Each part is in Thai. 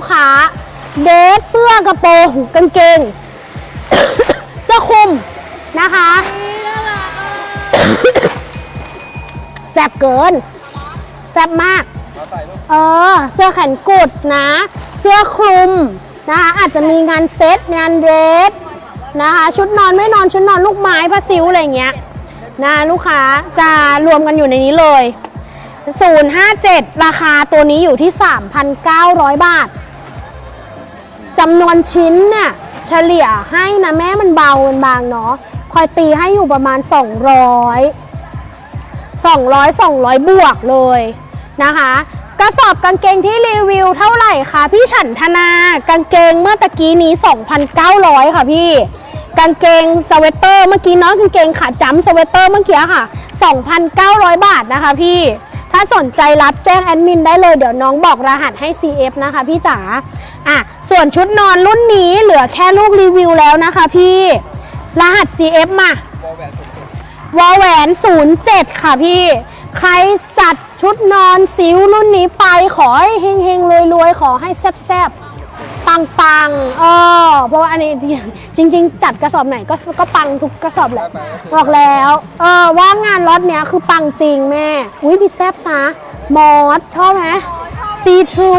กค้า เดทเสื้อกระโปรงกางเกง เสื้อคลุมนะคะแซบเกินแซบมาก เออ เสื้อแขนกุดนะ เสื้อคลุมนะคะอาจจะมีงานเซ็ตงานเดรสนะคะ ชุดนอนไม่นอนชุดนอนลูกไม้ผ้าซิวอะไรเงี้ยนะลูกค้าจะรวมกันอยู่ในนี้เลย 057 ราคาตัวนี้อยู่ที่ 3,900 บาท จำนวนชิ้นเนี่ยเฉลี่ยให้นะแม่มันเบามันบางเนาะคอยตีให้อยู่ประมาณ 200 200 200 บวกเลยนะคะกระสอบกางเกงที่รีวิวเท่าไหร่คะพี่ฉันธนากางเกงเมื่อตะกี้นี้ 2,900 ค่ะพี่ กางเกงสเวตเตอร์เมื่อกี้เนาะกางเกงขาจ้ำสเวตเตอร์เมื่อกี้ค่ะ 2,900 บาทนะคะพี่ ถ้าสนใจรับแจ้งแอดมินได้เลยเดี๋ยวน้องบอกรหัสให้ CF นะคะพี่จ๋าอะ ส่วนชุดนอนรุ่นนี้เหลือแค่ลูกรีวิวแล้วนะคะพี่ รหัส CF มาวอลแหวน07 ค่ะพี่ ใครจัดชุดนอนซิวรุ่นนี้ไปขอให้เฮงเฮงรวยรวยๆ ขอให้แซบแซบปังปังๆเออเพราะว่าอันนี้จริง ๆ จัดกระสอบไหนก็ก็ปังทุกกระสอบแหละบอกแล้วเออว่างานล็อตเนี้ยคือปังจริงแม่ อุ้ยดีแซบนะ มอสชอบไหมซีทรู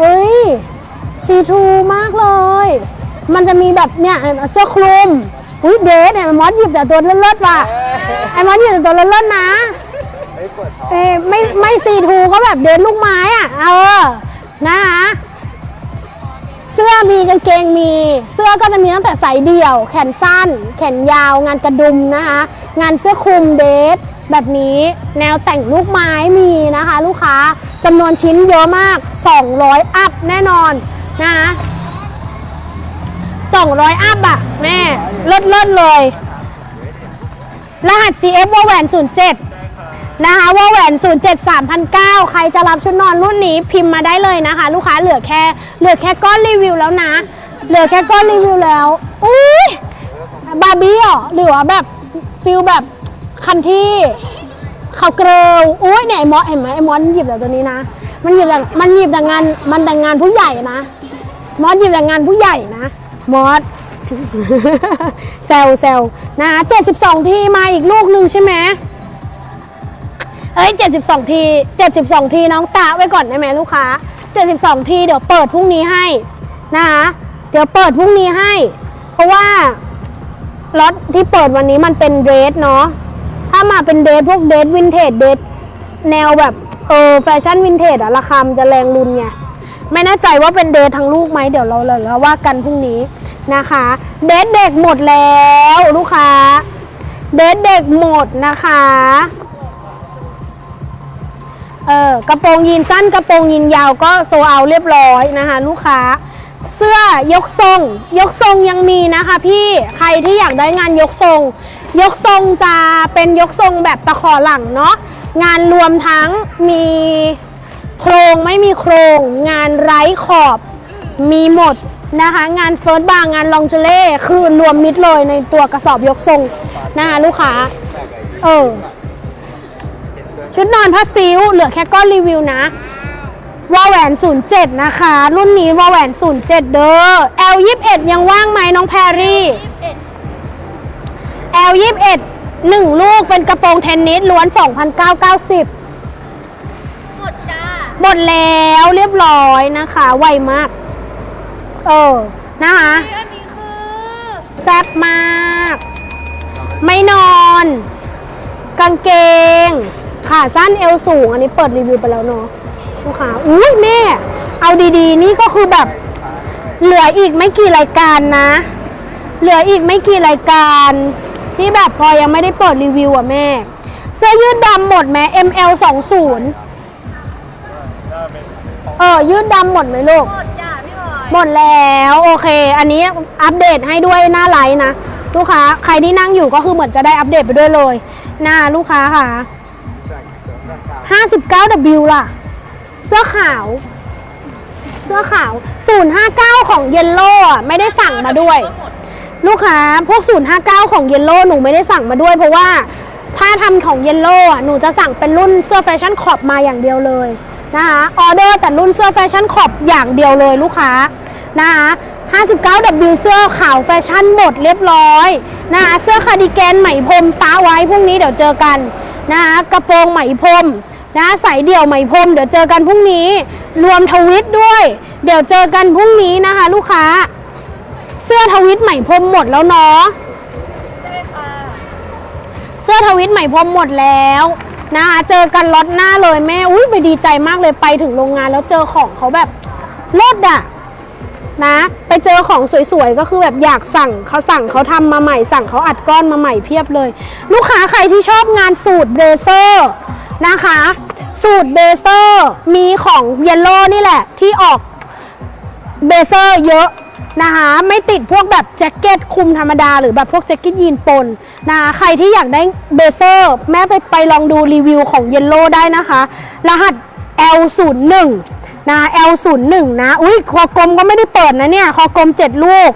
เฮ้ยซีทรูมากเลย มันจะมีแบบเนี่ยเสื้อคลุมอุ้ยเดทเนี่ยมอสหยิบแต่ตัวเลิศๆว่ะไอ้มอสหยิบแต่ตัวเลิศๆนะเอ้ยไม่ไม่ซีทูก็แบบเดทลูกไม้อะเออนะคะเสื้อมีกางเกงมี เสื้อก็จะมีตั้งแต่ใส่เดี่ยว แขนสั้น แขนยาว งานกระดุมนะคะ งานเสื้อคลุมเดท แบบนี้แนวแต่งลูกไม้มีนะคะ ลูกค้าจำนวนชิ้นเยอะมาก 200 อัพแน่นอนนะคะ200 อัพอะแม่เลิศเลิศเลย รหัส CF ว่าแหวน 07 นะคะว่าแหวน 07 3,009 ใครจะรับชุดนอนรุ่นนี้พิมพ์มาได้เลยนะคะ ลูกค้าเหลือแค่เหลือแค่ก้อนรีวิวแล้วนะ เหลือแค่ก้อนรีวิวแล้ว อุ้ยบาร์บี้เหรอหรือว่าแบบฟิลแบบ คันที่เขาเกลียวอุ้ยเนี่ยไอ้มอสเห็นไหมไอ้มอสหยิบแต่ตัวนี้นะ มันหยิบแต่มันหยิบแต่งาน มันแต่งงานผู้ใหญ่นะ มอสหยิบแต่งานผู้ใหญ่นะ มอสแซวแซวนะคะ72ทีมาอีกลูกหนึ่งใช่ไหมเอ้ย72ที72ทีน้องตาไว้ก่อนได้ไหมลูกค้า72ทีเดี๋ยวเปิดพรุ่งนี้ให้นะคะเดี๋ยวเปิดพรุ่งนี้ให้ เพราะว่าล็อตที่เปิดวันนี้มันเป็นเรสเนาะามาเป็นเดรสพวกเดรสวินเทจเดรสแนวแบบเออแฟชั่นวินเทจอะราคามันจะแรงรุนไงไม่แน่ใจว่าเป็นเดททั้งลูกไหมเดี๋ยวเราเลยเราว่ากันพรุ่งนี้นะคะ เดทเด็กหมดแล้วลูกค้า เดทเด็กหมดนะคะเออกระโปรงยีนสั้นกระโปรงยีนยาวก็โซเอาเรียบร้อยนะคะ ลูกค้า เสื้อยกทรง ยกทรงยังมีนะคะ พี่ใครที่อยากได้งานยกทรง ยกทรงจะเป็นยกทรงแบบตะขอหลังเนาะงานรวมทั้งมีโครงไม่มีโครง งานไร้ขอบมีหมดนะคะ งานเฟิร์สบางงานลองเจเล่คือรวมมิดเลยในตัวกระสอบยกทรงนะคะลูกค้าเออชุดนอนผ้าซิลเหลือแค่ก้อนรีวิวนะวอแหวน 07 นะคะ รุ่นนี้วอแหวน 07 เด้อ L21 ยังว่างไหมน้องแพรรี่ L21 หนึ่งลูกเป็นกระโปรงเทนนิสล้วน 2,990 หมดจ้า หมดแล้วเรียบร้อยนะคะ ไวมาก เออ นะคะ อันนี้คือแซ่บมาก ไม่นอน กางเกง ขาสั้นเอวสูง อันนี้เปิดรีวิวไปแล้วเนาะลูกค้าอุ้ยแม่ เอาดีๆ นี่ก็คือแบบ เหลืออีกไม่กี่รายการนะ เหลืออีกไม่กี่รายการ ที่แบบพอยังไม่ได้เปิดรีวิวอะแม่ เสื้อยืดดำหมดไหม ML 20เออยืดดำหมดไหมลูก หมดจ้าพี่บอยหมดแล้ว โอเค อันนี้อัปเดตให้ด้วยหน้าไลน์นะ ลูกค้า ใครที่นั่งอยู่ก็คือเหมือนจะได้อัปเดตไปด้วยเลย หน้าลูกค้าค่ะ 59W ล่ะ เสื้อขาว เสื้อขาว 059 ของเยลโล่อะไม่ได้สั่งมาด้วยก็หมด ลูกค้าพวก 059 ของเยลโล่หนูไม่ได้สั่งมาด้วย เพราะว่าถ้าทำของเยลโล่อะหนูจะสั่งเป็นรุ่นเสื้อแฟชั่นขอบมาอย่างเดียวเลยนะคะออเดอร์แต่รุ่นเสื้อแฟชั่นขอบอย่างเดียวเลยลูกค้านะคะ 59W เสื้อขาวแฟชั่นหมดเรียบร้อยนะคะเสื้อคาร์ดิแกนไหมพรมตาไว้พรุ่งนี้เดี๋ยวเจอกันนะคะกระโปรงไหมพรมนะสายเดี่ยวไหมพรมเดี๋ยวเจอกันพรุ่งนี้ รวมทวิตด้วย เดี๋ยวเจอกันพรุ่งนี้นะคะ ลูกค้า เสื้อทวิตไหม่พรมหมดแล้วเนาะใช่ค่ะเสื้อทวิตใหม่พรมหมดแล้วนะคะเจอกันล็อตหน้าเลยแม่อุ้ยไปดีใจมากเลยไปถึงโรงงานแล้วเจอของเขาแบบเลิศอะนะ ไปเจอของสวยๆก็คือแบบอยากสั่งเขาสั่งเขาทำมาใหม่ สั่งเขาอัดก้อนมาใหม่เพียบเลย ลูกค้าใครที่ชอบงานสูตรเบเซอร์นะคะ สูตรเบเซอร์มีของเยลโล่นี่แหละที่ออกเบเซอร์เยอะ นะคะไม่ติดพวกแบบแจ็คเก็ตคลุมธรรมดา หรือแบบพวกแจ็คเก็ตยีนปนนะคะใครที่อยากได้เบเซอร์ แม่ไปไปลองดูรีวิวของเยลโล่ได้นะคะ รหัส L01 นะ L01 นะ อุ้ยคอกลมก็ไม่ได้เปิดนะเนี่ย คอกลม 7 ลูก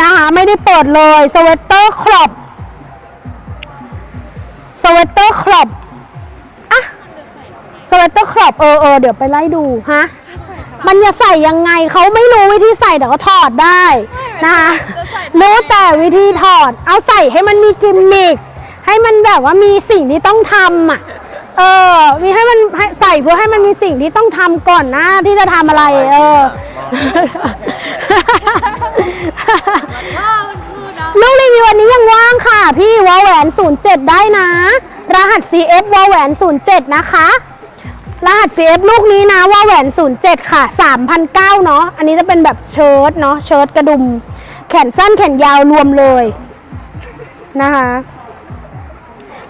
นะคะไม่ได้เปิดเลยสเวตเตอร์ครอปสเวตเตอร์ครอปอะสเวตเตอร์ครอปเออเออเดี๋ยวไปไล่ดูฮะ มันจะใส่ยังไงเขาไม่รู้วิธีใส่แต่ก็ถอดได้นะคะรู้แต่วิธีถอด เอาใส่ให้มันมีกิมมิคให้มันแบบว่ามีสิ่งที่ต้องทำอะเออ มีให้มันให้ใส่เพื่อให้มันมีสิ่งที่ต้องทำก่อนนะที่จะทำอะไร เออว้าวมันคือนะลูกรีวิวอันนี้ยังว่างค่ะ พี่วอลแหวน 07 ได้นะ รหัส CF วอลแหวน 07 นะคะ รหัส CF ลูกนี้นะวอลแหวน 07 ค่ะ 3,009เนาะ อันนี้จะเป็นแบบเชิ้ตเนาะ เชิ้ตกระดุม แขนสั้นแขนยาวรวมเลยนะคะ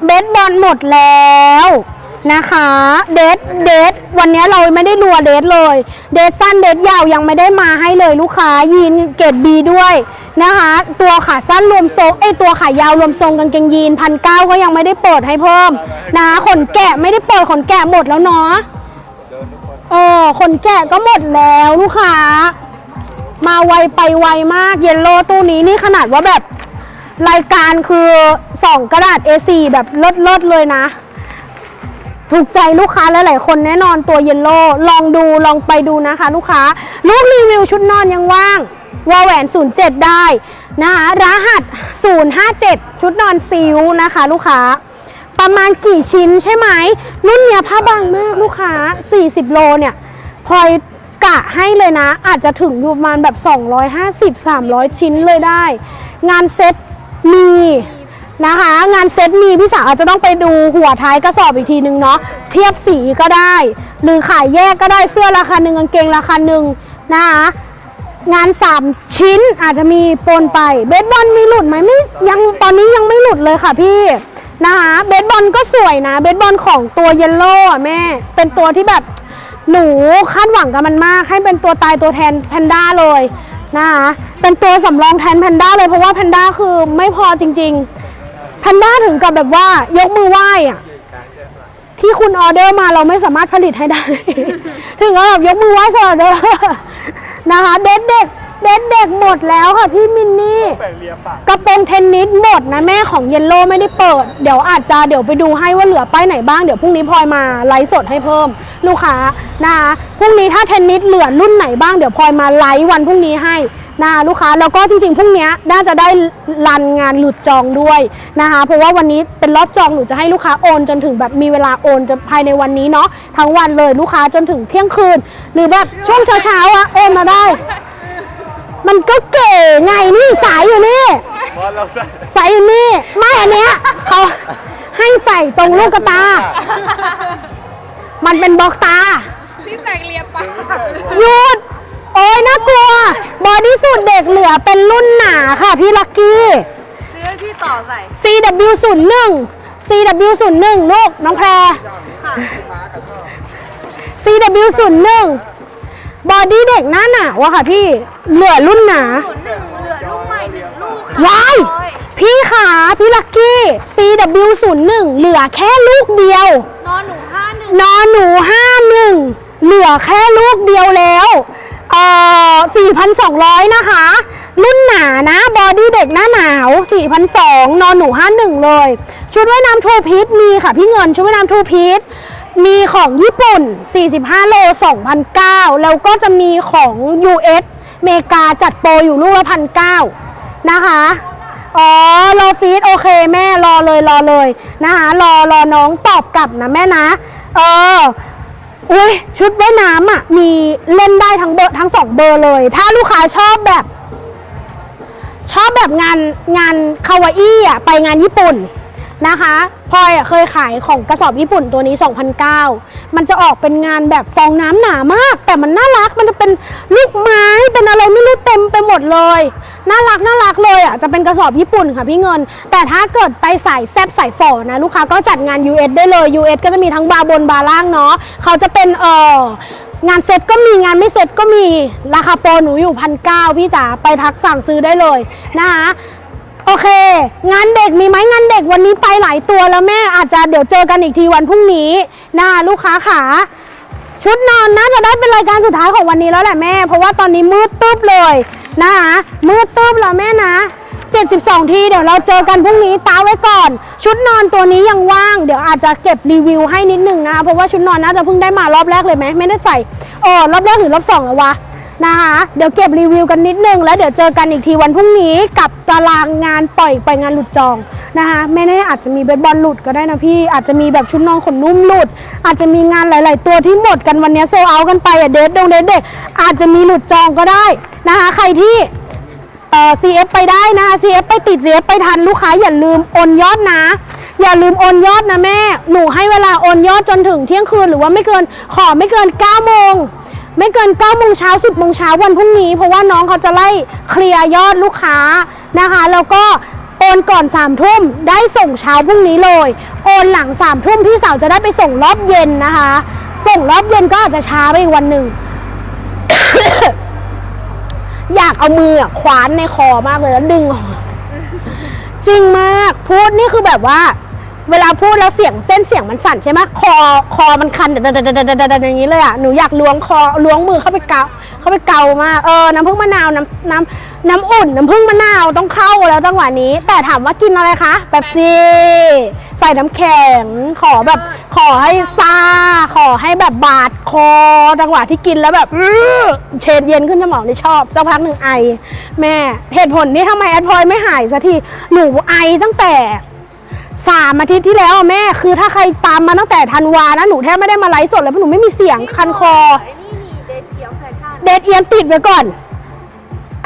เบสบอลหมดแล้วนะคะ เดทเดทวันนี้เราไม่ได้รัวเดทเลย เดทสั้นเดทยาวยังไม่ได้มาให้เลยลูกค้ายีนเกรดบีด้วย นะคะ ตัวขาสั้นรวมทรงไอยตัวขายาวรวมทรงกางเกงยีนพันเก้าก็ยังไม่ได้เปิดให้เพิ่มนะขนแกะไม่ได้เปิดขนแกะหมดแล้วเนาะเออขนแกะก็หมดแล้วลูกค้า มาไวไปไวมากเยลโล่ตู้นี้นี่ขนาดว่าแบบรายการคือสองกระดาษ A4 แบบเลิศๆเลยนะ ถูกใจลูกค้าหลายๆคนแน่นอนตัวเยลโล่ลองดูลองไปดูนะคะ ลูกค้า ลูกรีวิวชุดนอนยังว่าง วอลแหวน 07 ได้นะคะรหัส 057 ชุดนอนซิลนะคะ ลูกค้า ประมาณกี่ชิ้นใช่ไหม รุ่นเนี้ยผ้าบางมากลูกค้า 40 โลเนี่ยพลอยกะให้เลยนะ อาจจะถึงอยู่ประมาณแบบ 250-300 ชิ้นเลยได้ งานเซ็ตมีนะคะ งานเซ็ตมีพี่สาวอาจจะต้องไปดูหัวท้ายกระสอบอีกทีนึงเนาะเทียบสีก็ได้ หรือขายแยกก็ได้เสื้อราคาหนึ่งกางเกงราคาหนึ่งนะคะ งาน 3 ชิ้นอาจจะมีปนไป เบสบอลมีหลุดไหมไม่ยังตอนนี้ยังไม่หลุดเลยค่ะพี่นะคะเบสบอลก็สวยนะเบสบอลของตัวเยลโล่แม่ เป็นตัวที่แบบหนูคาดหวังกับมันมาก ให้เป็นตัวตายตัวแทนแพนด้าเลยนะคะเป็นตัวสำรองแทนแพนด้าเลยเพราะว่าแพนด้าคือไม่พอจริงๆแพนด้าถึงกับแบบว่ายกมือไหว้อะที่คุณออเดอร์มาเราไม่สามารถผลิตให้ได้ ถึงกับแบบยกมือไหว้สออเดอร์ นะคะเด็ดเด็กเด็ดเด็กหมดแล้วค่ะพี่มินนี่กระโปรงเทนนิสหมดนะแม่ของเยลโล่ไม่ได้เปิด เดี๋ยวอาจจะเดี๋ยวไปดูให้ว่าเหลือป้ายไหนบ้างเดี๋ยวพรุ่งนี้พลอยมาไลฟ์สดให้เพิ่ม ลูกค้านะคะพรุ่งนี้ถ้าเทนนิสเหลือรุ่นไหนบ้างเดี๋ยวพลอยมาไลฟ์วันพรุ่งนี้ให้ นะคะลูกค้าแล้วก็จริงๆพรุ่งนี้น่าจะได้รันงานหลุดจองด้วยนะคะ เพราะว่าวันนี้เป็นรอบจองหนูจะให้ลูกค้าโอนจนถึงแบบมีเวลาโอนจะภายในวันนี้เนาะทั้งวันเลยลูกค้าจนถึงเที่ยงคืน หรือแบบช่วงเช้าๆอะโอนมาได้ มันก็เก๋ไงนี่สายอยู่นี่เพราะเราใส่ใส่อยู่นี่ไม่อันเนี้ยเขาให้ใส่ตรงลูกกระตา มันเป็นบล็อกตาพี่แปงเลียปากหยุด โอ้ยน่ากลัว บอดี้สูทเด็กเหลือเป็นรุ่นหนาค่ะพี่ลักกี้ ซื้อให้พี่ต่อใส่ CW01 CW01 ลูกน้องแพร ค่ะ CW01 บอดี้เด็กหน้าหนาวอะค่ะพี่ เหลือรุ่นหนา ส่วนหนึ่งเหลือลูกใหม่หนึ่งลูกค่ะว้ายร้อยพี่ขาพี่ลักกี้ CW01 เหลือแค่ลูกเดียว นอนหนูห้าหนึ่งนอนหนูห้าหนึ่งเหลือแค่ลูกเดียวแล้ว เอ่อ4,200 นะคะ รุ่นหนานะ บอดี้เด็กหน้าหนาว4,200นอนหนู 51 เลย ชุดว่ายน้ำทูพีทมีค่ะพี่เงิน ชุดว่ายน้ำทูพีทมีของญี่ปุ่น 45 โล 2,009 แล้วก็จะมีของ US เมกาจัดโปรอยู่ลูกละพันเนะคะ อ๋อ รอฟีดโอเคแม่รอเลยรอเลยนะคะ รอรอน้องตอบกลับนะแม่นะ เออ อุ้ยชุดว่ายน้ำอะมีเล่นได้ทั้งเบอร์ทั้งสองเบอร์เลย ถ้าลูกค้าชอบแบบ ชอบแบบงานงานคาวาอี้อะไปงานญี่ปุ่น นะคะพลอยเคยขายของกระสอบญี่ปุ่นตัวนี้ 2,009 มันจะออกเป็นงานแบบฟองน้ำหนามาก แต่มันน่ารักมันจะเป็นลูกไม้เป็นอะไรไม่รู้เต็มไปหมดเลยน่ารักน่ารักเลยอะจะเป็นกระสอบญี่ปุ่นค่ะพี่เงิน แต่ถ้าเกิดไปใสายแซบใสายฝ่อนะลูกค้าก็จัดงาน US ได้เลย US ก็จะมีทั้งบาร์บนบาร์ล่างเนาะเขาจะเป็นเอองานเซ็ตก็มีงานไม่เซ็ตก็มีราคาโปรหนูอยู่พันเก้าพี่จ๋าไปทักสั่งซื้อได้เลยนะคะ โอเค งานเด็กมีไหมงานเด็กวันนี้ไปหลายตัวแล้วแม่อาจจะเดี๋ยวเจอกันอีกทีวันพรุ่งนี้นะลูกค้าขาชุดนอนน่าจะได้เป็นรายการสุดท้ายของวันนี้แล้วแหละแม่ เพราะว่าตอนนี้มืดตึ๊บเลยนะคะมืดตึ๊บแล้วแม่นะ 72 ทีเดี๋ยวเราเจอกันพรุ่งนี้ตาไว้ก่อน ชุดนอนตัวนี้ยังว่าง เดี๋ยวอาจจะเก็บรีวิวให้นิดหนึ่งนะคะเพราะว่าชุดนอนน่าจะเพิ่งได้มารอบแรกเลยไหมไม่ได้ใส่อ๋อรอบแรกหรือรอบสองแล้ววะ นะคะ เดี๋ยวเก็บรีวิวกันนิดนึง แล้วเดี๋ยวเจอกันอีกทีวันพรุ่งนี้กับตารางงานปล่อยไปงานหลุดจองนะคะไม่แน่อาจจะมีเบสบอลหลุดก็ได้นะพี่ อาจจะมีแบบชุดนอนขนนุ่มหลุด อาจจะมีงานหลาย ๆ ตัวที่หมดกันวันนี้โซเอากันไปอะเดทดงเดทเด็กอาจจะมีหลุดจองก็ได้นะคะใครที่เอ่อ CF ไปได้นะคะ CF ไปติด CF ไปทันลูกค้าอย่าลืมโอนยอดนะ อย่าลืมโอนยอดนะแม่ หนูให้เวลาโอนยอดจนถึงเที่ยงคืนหรือว่าไม่เกินขอไม่เกิน9โมง ไม่เกิน9โมงเช้า 10โมงเช้าวันพรุ่งนี้ เพราะว่าน้องเขาจะไล่เคลียร์ยอดลูกค้านะคะ แล้วก็โอนก่อน3ทุ่มได้ส่งเช้าพรุ่งนี้เลย โอนหลัง3ทุ่มพี่สาวจะได้ไปส่งรอบเย็นนะคะ ส่งรอบเย็นก็อาจจะช้าไปอีกวันหนึ่ง อยากเอามืออะคว้านในคอมากเลยแล้วดึงออกจริงมากพูดนี่คือแบบว่า เวลาพูดแล้วเสียงเส้นเสียงมันสั่นใช่ไหมคอคอมันคันเดดๆๆๆๆอย่างนี้เลยอะหนูอยากล้วงคอล้วงมือเข้าไปเกาเข้าไปเกามาเออน้ำผึ้งมะนาวน้ำน้ำน้ำอุ่นน้ำผึ้งมะนาวต้องเข้าแล้วจังหวะนี้ แต่ถามว่ากินอะไรคะแบบซีใส่น้ำแข็งขอแบบขอให้ซาขอให้แบบบาดคอจังหวะที่กินแล้วแบบเชนเย็นขึ้นสมองที่ชอบเจ้าพักหนึ่งไอ แม่เหตุผลนี้ทำไมแอดพลอยไม่หายสักทีหนูไอตั้งแต่ สามอาทิตย์ที่แล้วอะแม่ คือถ้าใครตามมาตั้งแต่ธันวานะ หนูแทบไม่ได้มาไลฟ์สดเลยเพราะหนูไม่มีเสียงคันคอไอ้นี่นี่เดทเขียวแฟชั่นเดดเอียนติดไว้ก่อน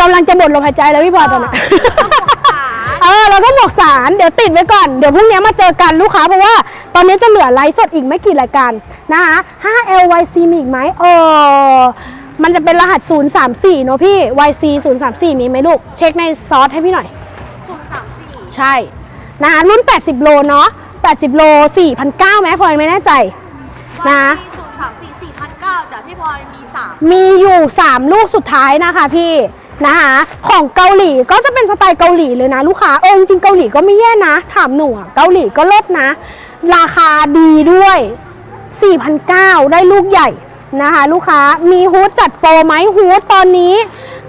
กำลังจะหมดลมหายใจแล้วพี่พลอยตอนนี้ ขาเออเราก็บอกสารเดี๋ยวติดไว้ก่อน เดี๋ยวพรุ่งนี้มาเจอกันลูกค้า เพราะว่าตอนนี้จะเหลือไลฟ์สดอีกไม่กี่รายการนะคะ 5LYC มีอีกไหมเออมันจะเป็นรหัส 034 เนอะพี่ YC 034 มีไหมลูก เช็คในซอสให้พี่หน่อย ศูนย์สามสี่ใช่ นะคะรุ่น 80 โลเนาะ 80 โล 4,900ไหมพลอยไม่แน่ใจ นะศูนย์สามสี่สี่พันเก้าจ้ะพี่พลอยมีสามมีอยู่ 3 ลูกสุดท้ายนะคะพี่นะคะของเกาหลีก็จะเป็นสไตล์เกาหลีเลยนะลูกค้าเออจริงๆเกาหลีก็ไม่แย่นะ ถามหนูอะเกาหลีก็ลดนะ ราคาดีด้วย 4,900 ได้ลูกใหญ่นะคะ ลูกค้ามีฮูดจัดโปรไหมฮูดตอนนี้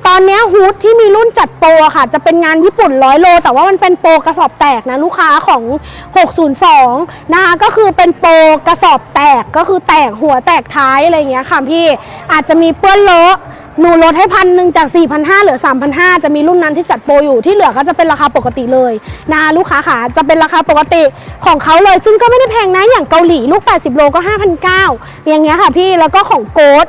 ตอนนี้ฮูดที่มีรุ่นจัดโปรค่ะ จะเป็นงานญี่ปุ่นร้อยโล แต่ว่ามันเป็นโปรกระสอบแตกนะลูกค้าของ 602 นะคะก็คือเป็นโปรกระสอบแตกก็คือแตกหัวแตกท้ายอะไรอย่างเงี้ยค่ะพี่อาจจะมีเปื้อนเลอะ หนูลดให้พันหนึ่งจาก 4,500เหลือ 3,500 จะมีรุ่นนั้นที่จัดโปรอยู่ที่เหลือก็จะเป็นราคาปกติเลยนะคะลูกค้าค่ะจะเป็นราคาปกติของเขาเลย ซึ่งก็ไม่ได้แพงนะอย่างเกาหลีลูก 80 โลก็ 5,900 อย่างเงี้ยค่ะพี่แล้วก็ของโกด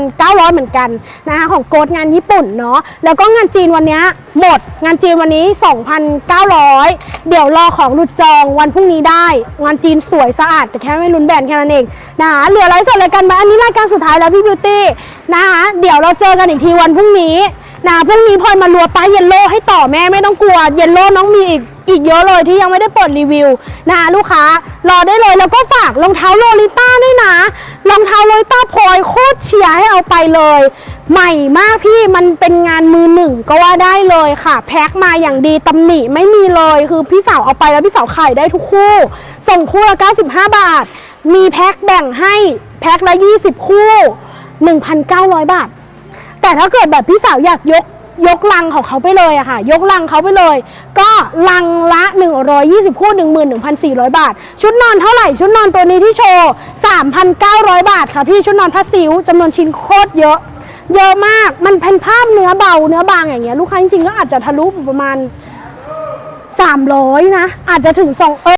5,900 เหมือนกันนะคะของโกดงานญี่ปุ่นเนาะแล้วก็งานจีนวันเนี้ยหมดงานจีนวันนี้ 2,900 เดี๋ยวรอของหลุดจองวันพรุ่งนี้ได้งานจีนสวยสะอาดแต่แค่ไม่รุนแบรนด์แค่นั้นเองนะคะเหลือไลฟ์สดรายการมาอันนี้รายการสุดท้ายแล้วพี่บิวตี้ นะคะเดี๋ยวเราเจอกันอีกทีวันพรุ่งนี้นะพรุ่งนี้พลอยมารัวป้ายเยลโล่ให้ต่อแม่ไม่ต้องกลัวเยลโล่น้องมีอีกอีกเยอะเลยที่ยังไม่ได้เปิดรีวิวนะคะลูกค้ารอได้เลยแล้วก็ฝากรองเท้าโลลิต้าด้วยนะรองเท้าโลลิต้าพลอยโคตรเชียร์ให้เอาไปเลย ใหม่มากพี่มันเป็นงานมือหนึ่งก็ว่าได้เลยค่ะ แพ็คมาอย่างดีตำหนิไม่มีเลยคือพี่สาวเอาไปแล้วพี่สาวขายได้ทุกคู่ ส่งคู่ละ95 บาท มีแพ็คแบ่งให้แพ็คละ 20 คู่ 1,900 บาท แต่ถ้าเกิดแบบพี่สาวอยากยกยกลังของเขาไปเลยอะค่ะ ยกลังเขาไปเลย ก็ลังละ 120 คู่ 11,400 บาท ชุดนอนเท่าไหร่ ชุดนอนตัวนี้ที่โชว์ 3,900 บาทค่ะพี่ชุดนอนผ้าซิวจำนวนชิ้นโคตรเยอะ เยอะมากมันเป็นภาพเนื้อเบาเนื้อบางอย่างเงี้ยลูกค้าจริงๆก็อาจจะทะลุประมาณ 300 นะ อาจจะถึง2เออ